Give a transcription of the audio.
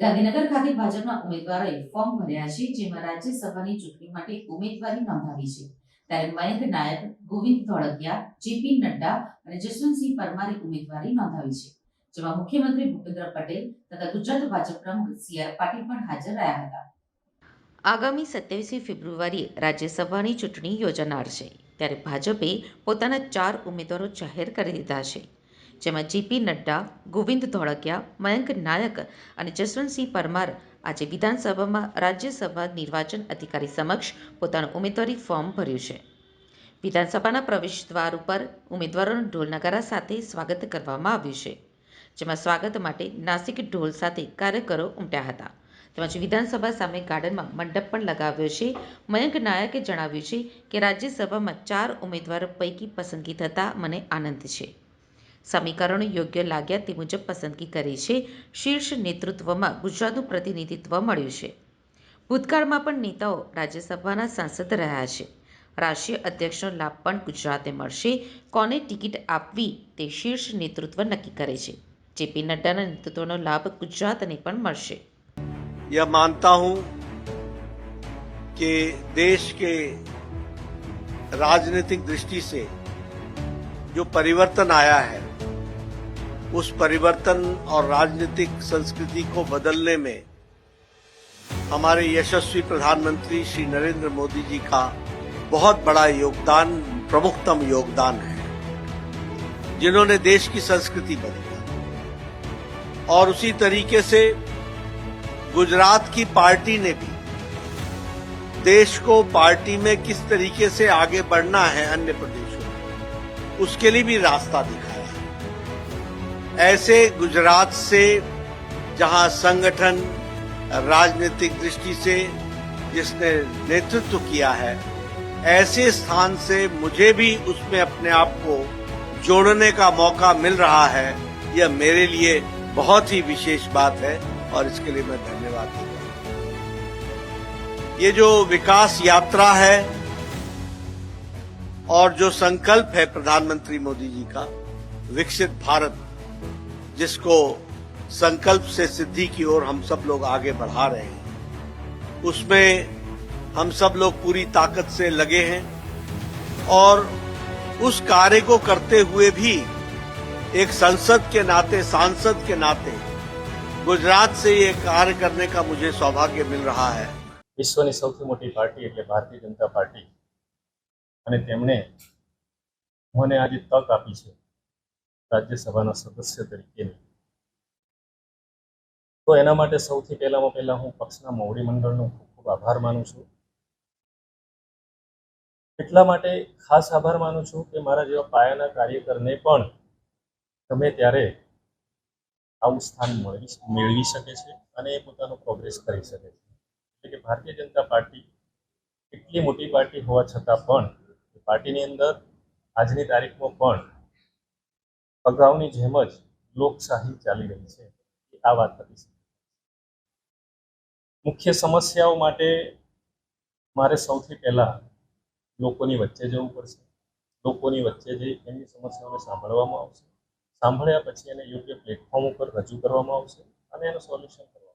ગાંધીનગર ખાતે ભાજપના ઉમેદવારોએ ફોર્મ ભર્યા છે, જેમાં રાજ્યસભાની ચૂંટણી માટે ઉમેદવારી નોંધાવી છે. ત્યારે મયંક નાયક ગોવિંદ ધોળકિયા, જેપી નડ્ડા અને જસવંતસિંહ પરમારે ઉમેદવારી નોંધાવી છે. જેમાં મુખ્યમંત્રી ભૂપેન્દ્ર પટેલ તથા ગુજરાત ભાજપ પ્રમુખ સી આર પાટીલ પણ હાજર રહ્યા હતા. આગામી સત્યાવીસમી ફેબ્રુઆરીએ રાજ્યસભાની ચૂંટણી યોજાનાર છે, ત્યારે ભાજપે પોતાના ચાર ઉમેદવારો જાહેર કરી દીધા છે. જેમાં જેપી નડ્ડા, ગોવિંદ ધોળકિયા, મયંક નાયક અને જસવંતસિંહ પરમાર આજે વિધાનસભામાં રાજ્યસભા નિર્વાચન અધિકારી સમક્ષ પોતાનું ઉમેદવારી ફોર્મ ભર્યું છે. વિધાનસભાના પ્રવેશ દ્વાર ઉપર ઉમેદવારોનું ઢોલ નગારા સાથે સ્વાગત કરવામાં આવ્યું છે, જેમાં સ્વાગત માટે નાસિક ઢોલ સાથે કાર્યકરો ઉમટ્યા હતા. તેમજ વિધાનસભા સામે ગાર્ડનમાં મંડપ પણ લગાવ્યો છે. મયંક નાયકે જણાવ્યું છે કે રાજ્યસભામાં ચાર ઉમેદવારો પૈકી પસંદગી થતાં મને આનંદ છે. સમીકરણો યોગ્ય લાગ્યા તે મુજબ પસંદગી કરી છે શીર્ષ નેતૃત્વમાં ગુજરાતનું પ્રતિનિધિત્વ મળ્યું છે ભૂતકાળમાં પણ નેતાઓ રાજ્યસભાના સાંસદ રહ્યા છે રાષ્ટ્રીય અધ્યક્ષનો લાભ પણ ગુજરાતે મળશે કોને ટિકિટ આપવી તે શીર્ષ નેતૃત્વ નક્કી કરે છે જેપી નડ્ડાના નેતૃત્વનો લાભ ગુજરાતને પણ મળશે यह मानता हूं कि देश के राजनीतिक दृष्टि से जो परिवर्तन आया है उस परिवर्तन और राजनीतिक संस्कृति को बदलने में हमारे यशस्वी प्रधानमंत्री श्री नरेंद्र मोदी जी का बहुत बड़ा योगदान, प्रमुखतम योगदान है, जिन्होंने देश की संस्कृति बदली और उसी तरीके से गुजरात की पार्टी ने भी देश को पार्टी में किस तरीके से आगे बढ़ना है अन्य प्रदेशों में, उसके लिए भी रास्ता दिखाया। ऐसे गुजरात से, जहाँ संगठन राजनीतिक दृष्टि से जिसने नेतृत्व किया है, ऐसे स्थान से मुझे भी उसमें अपने आप को जोड़ने का मौका मिल रहा है। यह मेरे लिए बहुत ही विशेष बात है और इसके लिए मैं धन्यवाद देता हूँ। ये जो विकास यात्रा है और जो संकल्प है प्रधानमंत्री मोदी जी का, विकसित भारत जिसको संकल्प से सिद्धि की ओर हम सब लोग आगे बढ़ा रहे हैं उसमें हम सब लोग पूरी ताकत से लगे हैं और उस कार्य को करते हुए भी एक संसद के नाते सांसद के नाते गुजरात से ये कार्य करने का मुझे सौभाग्य मिल रहा है વિશ્વની સૌથી મોટી પાર્ટી એટલે ભારતીય જનતા પાર્ટી અને તેમણે મને આજે તક આપી છે રાજ્યસભાના સદસ્ય તરીકેની તો એના માટે સૌથી પહેલામાં પહેલા હું પક્ષના મોવડી મંડળનો ખૂબ ખૂબ આભાર માનું છું. એટલા માટે ખાસ આભાર માનું છું કે મારા જેવા પાયાના કાર્યકરને પણ ગમે ત્યારે આવું સ્થાન મેળવી મેળવી શકે છે અને એ પોતાનો પ્રોગ્રેસ કરી શકે છે. એટલે કે ભારતીય જનતા પાર્ટી એટલી મોટી પાર્ટી હોવા છતાં પણ પાર્ટીની અંદર આજની તારીખમાં પણ અગાઉની જેમ જ લોકશાહી ચાલી રહી છે. આ વાત હતી મુખ્ય સમસ્યાઓ માટે મારે સૌથી પહેલા લોકોની વચ્ચે જવું પડશે. લોકોની વચ્ચે જઈ એમની સમસ્યાઓને સાંભળવામાં આવશે. સાંભળ્યા પછી એને યોગ્ય પ્લેટફોર્મ ઉપર રજૂ કરવામાં આવશે અને એનું સોલ્યુશન કરવામાં